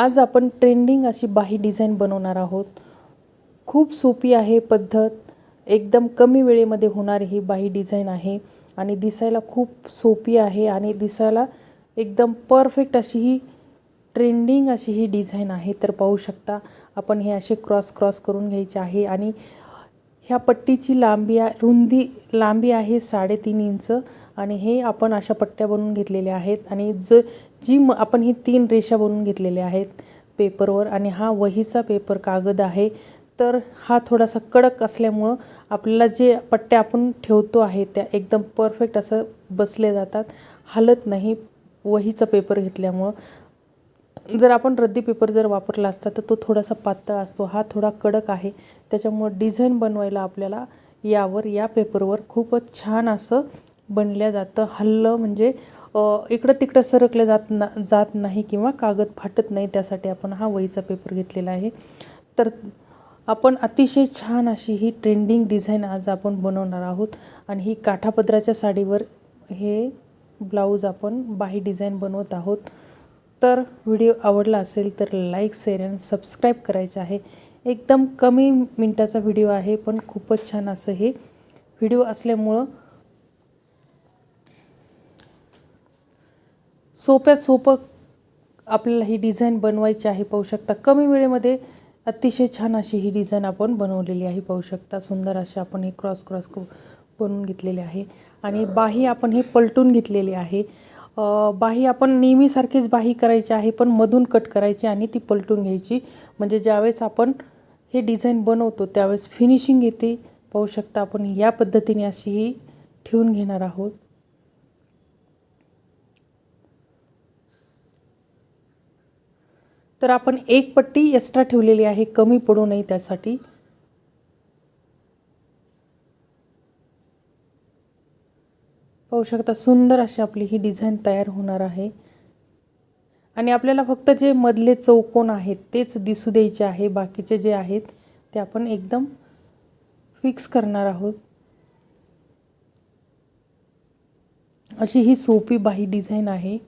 आज आपण ट्रेंडिंग अशी बाही डिझाईन बनवणार आहोत. खूप सोपी आहे पद्धत. एकदम कमी वेळेमध्ये होणारी ही बाही डिझाईन आहे आणि दिसायला खूप सोपी आहे आणि दिसायला एकदम परफेक्ट अशी ही ट्रेंडिंग अशी ही डिझाईन आहे. तर पाहू शकता आपण हे असे क्रॉस क्रॉस करून घ्यायचे आहे आणि ह्या पट्टीची लांबी आहे रुंदी लांबी आहे साडेतीन इंच आणि हे आपण अशा पट्ट्या बनवून घेतलेल्या आहेत. आणि ज जी म आपण ही तीन रेषा बनवून घेतलेल्या आहेत पेपरवर आणि हा वहीचा पेपर कागद आहे. तर हा थोडासा कडक असल्यामुळं आपल्याला जे पट्ट्या आपण ठेवतो आहे त्या एकदम परफेक्ट असं बसले जातात. हलत नाही वहीचा पेपर घेतल्यामुळं. जर आपण रद्दी पेपर जर वापरला असता तर तो थोडासा पातळ असतो. हा थोडा कडक आहे. त्याच्यामुळं डिझाईन बनवायला आपल्याला यावर या पेपरवर खूपच छान असं बनल्या जातं. हल्लं म्हणजे इकडं तिकडं सरकलं जात ना जात नाही किंवा कागद फाटत नाही त्यासाठी आपण हा वहीचा पेपर घेतलेला आहे. तर आपण अतिशय छान अशी ही ट्रेंडिंग डिझाईन आज आपण बनवणार आहोत. आणि ही काठापदराच्या साडीवर हे ब्लाऊज आपण बाही डिझाईन बनवत आहोत. तर व्हिडिओ आवडला असेल तर लाईक शेअर आणि सबस्क्राईब करायचे आहे. एकदम कमी मिनटाचा व्हिडिओ आहे पण खूपच छान असं हे व्हिडिओ असल्यामुळं सोप्यात सोपं आपल्याला ही डिझाईन बनवायची आहे पाहू शकता. कमी वेळेमध्ये अतिशय छान अशी ही डिझाईन आपण बनवलेली आहे पाहू शकता. सुंदर अशी आपण हे क्रॉस क्रॉस बनवून घेतलेले आहे. आणि बाही आपण हे पलटून घेतलेली आहे. बाही आपण नेहमीसारखीच बाही करायची आहे पण मधून कट करायची आणि ती पलटून घ्यायची. म्हणजे ज्यावेळेस आपण हे डिझाईन बनवतो त्यावेळेस फिनिशिंग येते. पाहू शकता आपण या पद्धतीने अशी ही ठेवून घेणार आहोत. तर आपण एक पट्टी एक्स्ट्रा ठेवलेली आहे कमी पडू नये त्यासाठी. पाहू शकता सुंदर अशी आपली ही डिझाईन तयार होणार आहे. आणि आपल्याला फक्त जे मधले चौकोन आहेत तेच दिसू द्यायचे आहे बाकीचे जे आहेत ते आपण एकदम फिक्स करणार आहोत. अशी ही सोपी बाही डिझाईन आहे.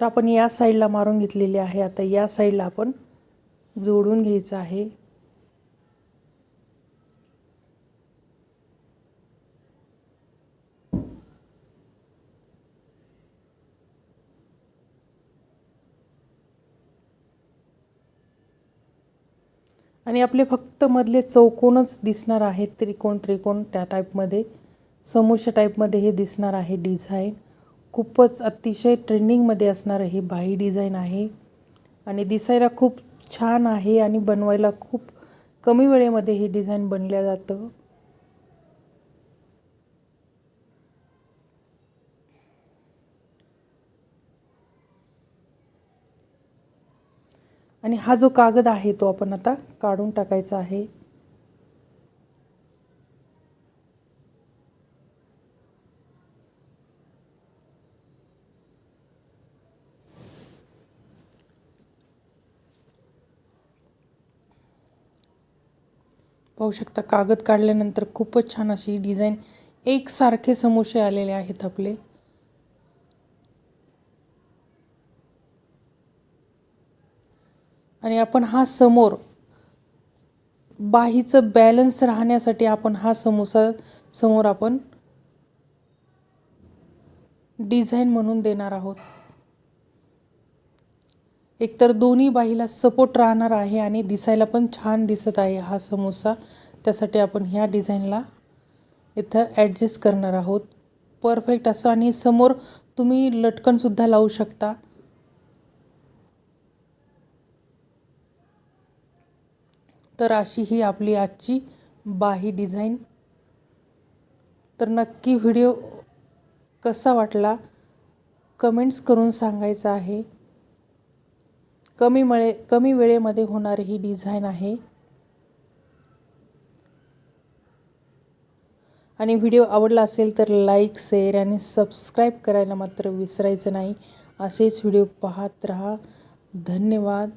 तर आपण या साईडला मारून घेतलेली आहे. आता या साईडला आपण जोडून घ्यायचं आहे. आणि आपले फक्त मधले चौकोनच दिसणार आहेत. त्रिकोण त्रिकोण त्या टाईपमध्ये समोरच्या टाईपमध्ये हे दिसणार आहे डिझाईन खूपच अतिशय ट्रेंडिंगमध्ये असणारं हे बाही डिझाईन आहे. आणि दिसायला खूप छान आहे आणि बनवायला खूप कमी वेळेमध्ये हे डिझाईन बनलं जातं. आणि हा जो कागद आहे तो आपण आता काढून टाकायचा आहे. पाहू शकता कागद काढल्यानंतर खूपच छान अशी डिझाईन एकसारखे समोसे आलेले आहेत आपले. आणि आपण हा समोर बाहीचं बॅलन्स राहण्यासाठी आपण हा समोसा समोर आपण डिझाईन म्हणून देणार आहोत. एकतर दोन्ही बाईला सपोर्ट राहणार आहे आणि दिसायला पण छान दिसत आहे हा समोसा. त्यासाठी आपण ह्या डिझाईनला इथं ॲडजस्ट करणार आहोत. परफेक्ट असं आणि समोर तुम्ही लटकनसुद्धा लावू शकता. तर अशी ही आपली आजची बाही डिझाईन. तर नक्की व्हिडिओ कसा वाटला? कमेंट्स करून सांगायचं आहे. कमी मळे कमी वेळेमध्ये होणारी ही डिझाईन आहे. आणि व्हिडिओ आवडला असेल तर लाईक शेअर आणि सबस्क्राईब करायला मात्र विसरायचं नाही. असेच व्हिडिओ पाहत राहा. धन्यवाद.